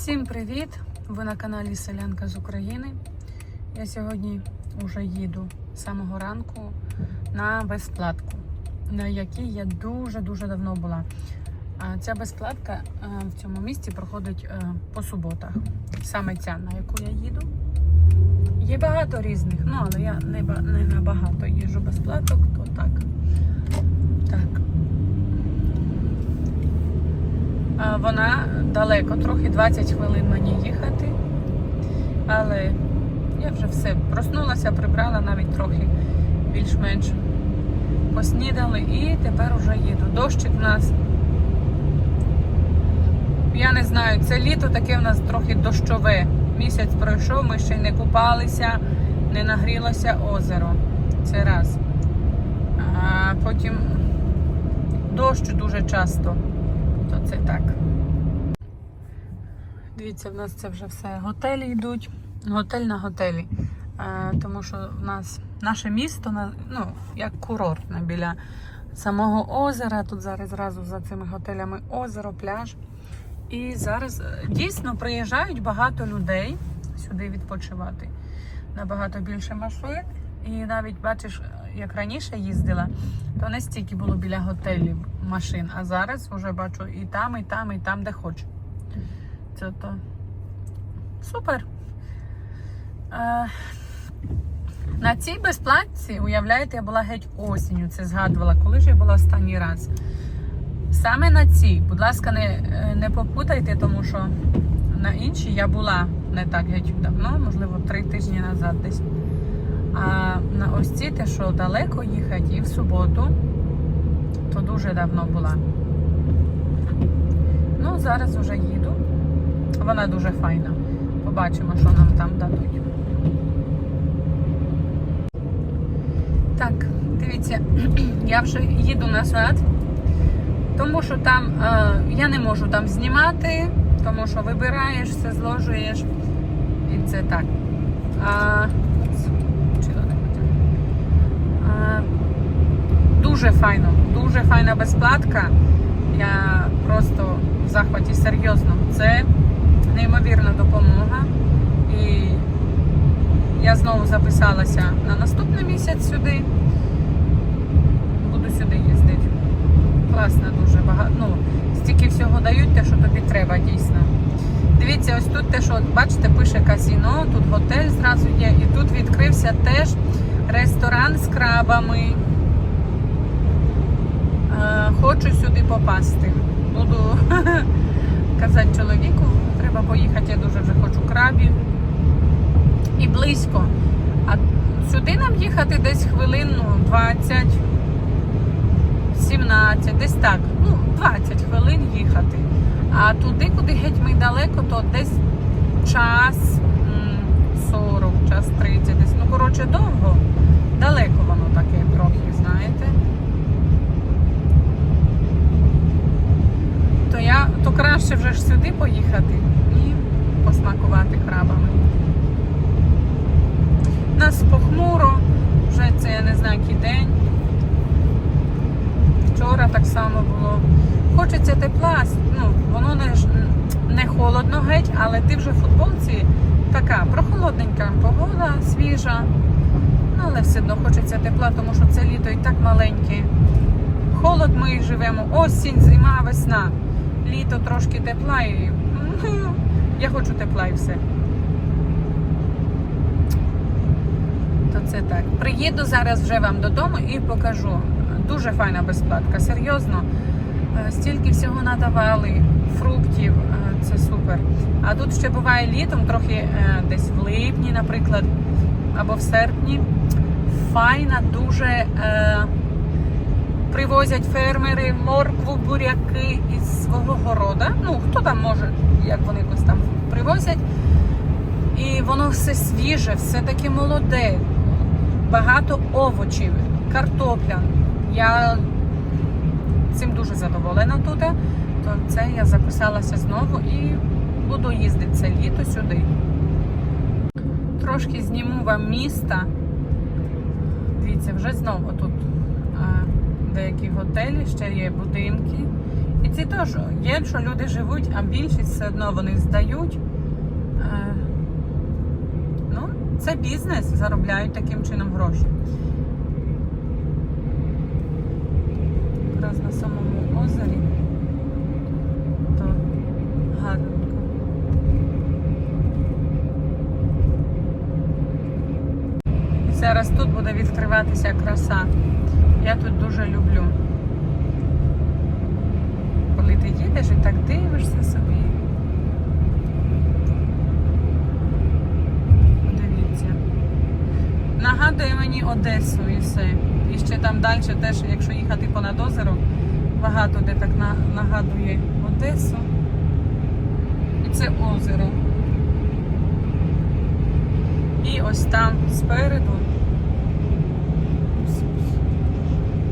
Всім привіт! Ви на каналі Селянка з України. Я сьогодні вже їду з самого ранку на безплатку, на якій я дуже-дуже давно була. Ця безплатка е, в цьому місті проходить е, по суботах. Саме ця, на яку я їду. Є багато різних, ну але я не, ба- не на багато безплаток, то. Так. А, Вона далеко, трохи 20 хвилин мені їхати. Але я вже все проснулася, прибрала навіть трохи більш-менш поснідали і тепер уже їду. Дощик в нас. Я не знаю, це літо таке в нас трохи дощове. Місяць пройшов, ми ще й не купалися, не нагрілося озеро. Це раз. А потім дощ дуже часто. То це так. Дивіться, в нас це вже все готелі йдуть. Готель на готелі. Е, тому що в нас наше місто ну, як курортне біля самого озера. Тут зараз зразу за цими готелями озеро, пляж. І зараз е, дійсно приїжджають багато людей сюди відпочивати. Набагато більше машин. І навіть бачиш, як раніше їздила, то не стільки було біля готелів машин, а зараз вже бачу і там, і там, і там, де хочу. Це то супер. Е, на цій безплатці, уявляєте, я була геть осінню, це згадувала, коли ж я була останній раз. Саме на цій, будь ласка, не, не попутайте, тому що на іншій я була не так геть давно, можливо, три тижні назад десь. А на ось ці те, що далеко їхати, і в суботу, то дуже давно була. Ну, зараз вже їду. Вона дуже файна. Побачимо, що нам там дадуть. Так, дивіться, я вже їду назад, тому що там е, я не можу там знімати, тому що вибираєш, все зложуєш. І це так. А, включила не хотіла. а, дуже файно, дуже файна безплатка. Я просто в захваті серйозно. Це неймовірна допомога. І я знову записалася на наступний місяць сюди. Буду сюди їздити. Класно дуже багато. Ну, стільки всього дають, те, що тобі треба, дійсно. Дивіться, ось тут те, що бачите, пише казіно, тут готель зразу є, і тут відкрився теж ресторан з крабами. Хочу сюди попасти. Буду казати чоловіку, треба поїхати, я дуже вже хочу крабів. І близько. А сюди нам їхати десь хвилин ну, 20, 17, десь так. Ну, 20 хвилин їхати. А туди, куди геть ми далеко, то десь час 40, час 30, десь. Ну, коротше, довго. Далеко воно таке трохи, знаєте. То я то краще вже ж сюди поїхати і посмакувати крабами. Нас похмуро, вже це я не знаю який день. Вчора так само було. Хочеться тепла, ну, воно не, не холодно геть, але ти вже в футболці така прохолодненька погода, свіжа. Ну, але все одно хочеться тепла, тому що це літо і так маленьке. Холод ми живемо, осінь, зима, весна. Літо трошки тепла і я хочу тепла і все. То це так. Приїду зараз вже вам додому і покажу. Дуже файна безплатка, серйозно. Е, Стільки всього надавали, фруктів, е, це супер. А тут ще буває літом, трохи е, десь в липні, наприклад, або в серпні. Файна, дуже привозять фермери моркву, буряки із свого города. Ну, хто там може, як вони якось там привозять. І воно все свіже, все таке молоде, багато овочів, картопля. Я цим дуже задоволена тут. То це я записалася знову і буду їздити це літо сюди. Трошки зніму вам міста. Дивіться, вже знову тут деякі готелі, ще є будинки. І це теж є, що люди живуть, а більшість все одно вони здають. Е, Ну, це бізнес, заробляють таким чином гроші. Якраз на самому озері. То гарненько. І зараз тут буде відкриватися краса. Я тут дуже люблю. Коли ти їдеш і так дивишся собі. Дивіться. Нагадує мені Одесу і все. І ще там далі теж, якщо їхати понад озеро, багато де так нагадує Одесу. І це озеро. І ось там спереду.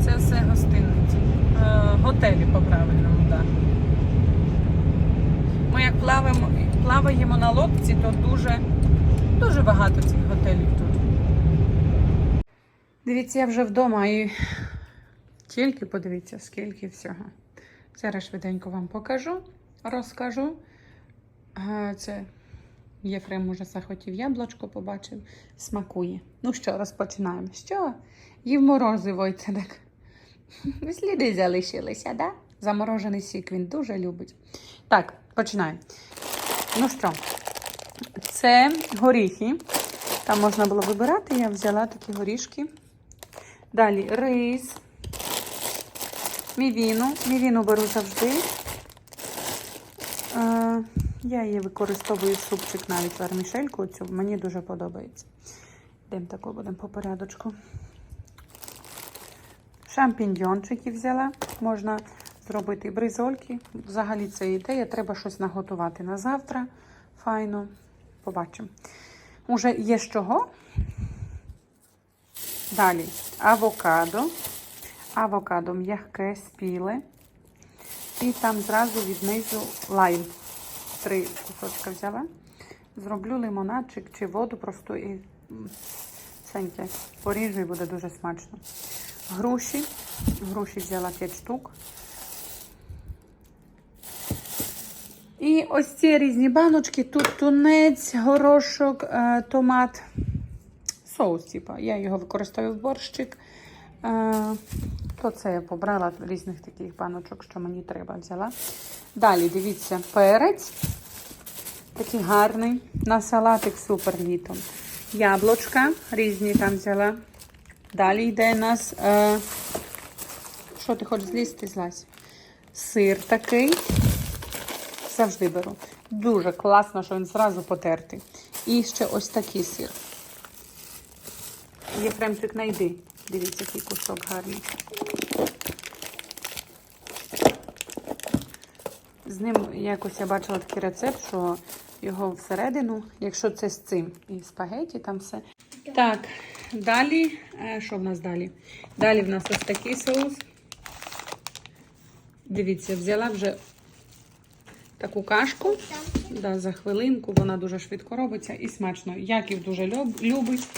Це все гостиниці. Е, готелі по-правильному, так. Ми як плаваємо, плаваємо на лодці, то дуже, дуже багато цих готелів тут. Дивіться, я вже вдома і тільки подивіться, скільки всього. Зараз швиденько вам покажу, розкажу. Це Єфрем уже захотів яблучко, побачив, смакує. Ну що, розпочинаємо. Що? Їв морозиво і це так. Сліди залишилися, да? Заморожений сік він дуже любить. Так, починаємо. Ну що, це горіхи. Там можна було вибирати, я взяла такі горішки. Далі рис. Мівіну. Мівіну беру завжди. Е, я її використовую супчик навіть вермішельку. Цю мені дуже подобається. Йдемо тако будемо по порядочку. Шампіньйончики взяла. Можна зробити бризольки. Взагалі це ідея. Треба щось наготувати на завтра. Файно. Побачимо. Уже є з чого. Далі авокадо. Авокадо м'яке, спіле. І там зразу віднизу лайм. Три кусочка взяла. Зроблю лимонадчик чи воду просто і ценьке. Поріжу і буде дуже смачно. Груші. Груші взяла 5 штук. І ось ці різні баночки. Тут тунець, горошок, е, томат. Соус, типа. Я його використовую в борщик. Е, то це я побрала різних таких баночок, що мені треба взяла. Далі, дивіться, перець. Такий гарний. На салатик супер літом. Яблучка різні там взяла. Далі йде у нас. Е, що ти хочеш злізти? Злазь. Сир такий. Завжди беру. Дуже класно, що він зразу потертий. І ще ось такий сир. Єфремчик, знайди. Дивіться, який кусок гарний. З ним якось я бачила такий рецепт, що його всередину, якщо це з цим і спагеті, там все. Так, далі, е, що в нас далі? Далі в нас ось такий соус. Дивіться, взяла вже таку кашку. Да, за хвилинку, вона дуже швидко робиться і смачно. Яків дуже любить,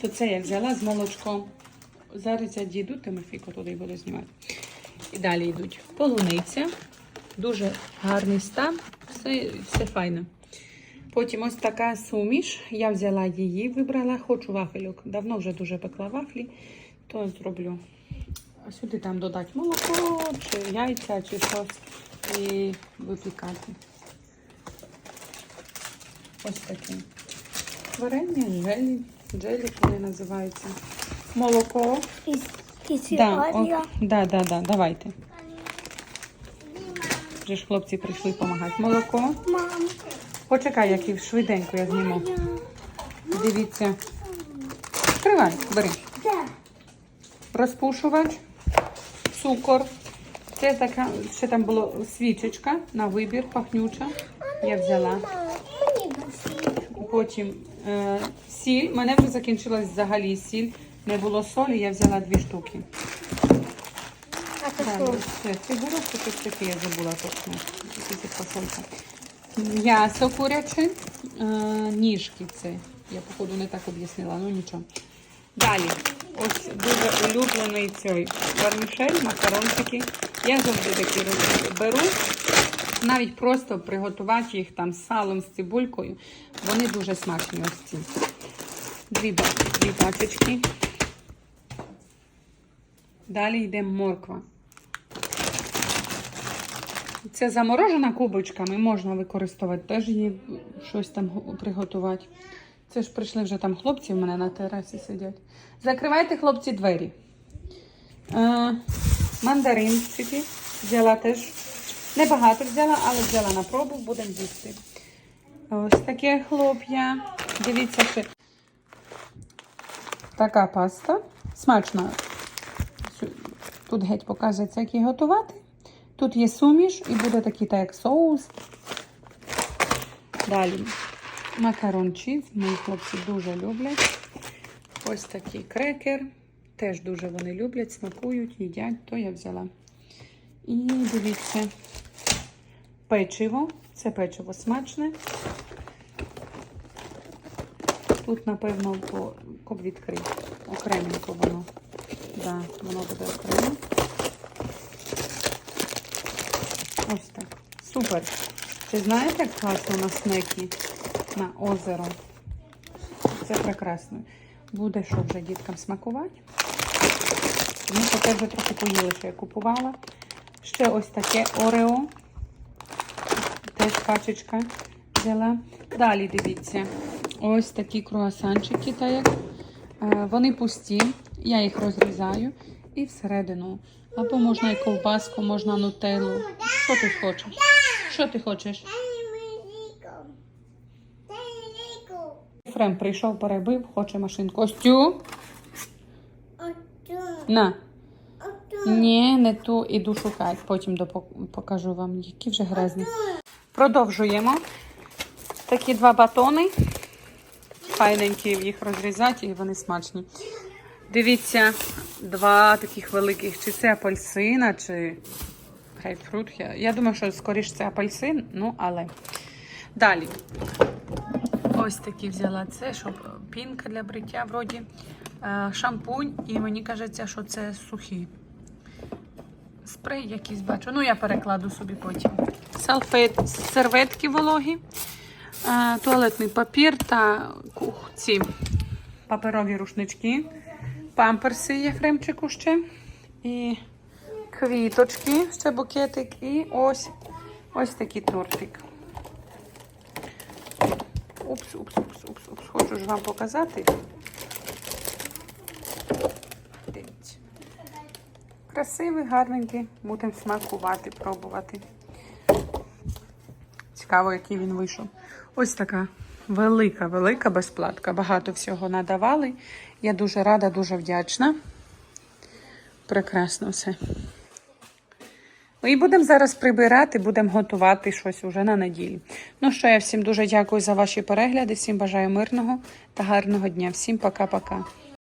то це я взяла з молочком. Зараз я дійду, Тимофійко туди буде знімати. І далі йдуть полуниця. Дуже гарний стан, все, все файно. Потім ось така суміш. Я взяла її, вибрала, хочу вафельок. Давно вже дуже пекла вафлі, то зроблю. А сюди там додати молоко, чи яйця, чи щось і випікати. Ось таке. Варення, желі, джелі, вони називаються. Молоко. Да, о, да, да, да, давайте. Вже ж хлопці прийшли допомагати. Молоко. Почекай, який швиденько я зніму. Дивіться. Відкривай, бери. Розпушувач, цукор. Це така, ще там було свічечка на вибір, пахнюча. Я взяла. Потім е, сіль. У мене вже закінчилась взагалі сіль. Не було солі, я взяла дві штуки. А це фігура, це щось таке, я забула точно. Якісь посолька. М'ясо куряче, е, ніжки це. Я, походу, не так об'яснила, ну нічого. Далі, ось дуже улюблений цей вермішель, макарончики. Я завжди такі беру, навіть просто приготувати їх там з салом, з цибулькою. Вони дуже смачні ось ці. Дві, дві пачечки. Далі йде морква. Це заморожена кубочками, можна використовувати, теж її щось там приготувати. Це ж прийшли вже там хлопці в мене на терасі сидять. Закривайте, хлопці, двері. Е, мандаринчики взяла теж. Небагато взяла, але взяла на пробу, будемо їсти. Ось таке хлоп'я. Дивіться, ще така паста. Смачна. Тут геть показується, як її готувати. Тут є суміш і буде такий так як соус. Далі макарон чіз. Мої хлопці дуже люблять. Ось такий крекер. Теж дуже вони люблять, смакують, їдять, то я взяла. І дивіться, печиво. Це печиво смачне. Тут, напевно, коб відкрити. Окременько воно. Да, воно буде окремо. Ось так. Супер. Чи знаєте, як класно на снеки на озеро? Це прекрасно. Буде що вже діткам смакувати. Що те вже трохи поїли, що я купувала. Ще ось таке Орео. Теж пачечка взяла. Далі дивіться. Ось такі круасанчики, так як. Е, Вони пусті. Я їх розрізаю і всередину. Або можна і ковбаску, можна нутеллу. Що ти хочеш? Що ти хочеш? Фрем прийшов, перебив, хоче машинку. Цю. На. Ні, не ту іду шукати. Потім покажу вам, які вже грязні. Продовжуємо. Такі два батони. Файненькі їх розрізати, і вони смачні. Дивіться, два таких великих. Чи це апельсина, чи грейпфрут. Я, я думаю, що скоріш це апельсин, ну але. Далі. Ось такі взяла це, щоб пінка для бриття вроді. Е, Шампунь, і мені кажеться, що це сухий. Спрей якийсь бачу. Ну, я перекладу собі потім. Салфет, серветки вологі, е, туалетний папір та ці паперові рушнички. Памперси є Фремчику ще. І квіточки, ще букетик. І ось ось такий тортик. Упс, упс, упс, упс, упс. Хочу ж вам показати. Дивіться. Красивий, гарненький. Будемо смакувати, пробувати. Цікаво, який він вийшов. Ось така велика, велика безплатка. Багато всього надавали. Я дуже рада, дуже вдячна. Прекрасно все. Ну і будемо зараз прибирати, будемо готувати щось уже на неділю. Ну що, я всім дуже дякую за ваші перегляди. Всім бажаю мирного та гарного дня. Всім пока-пока.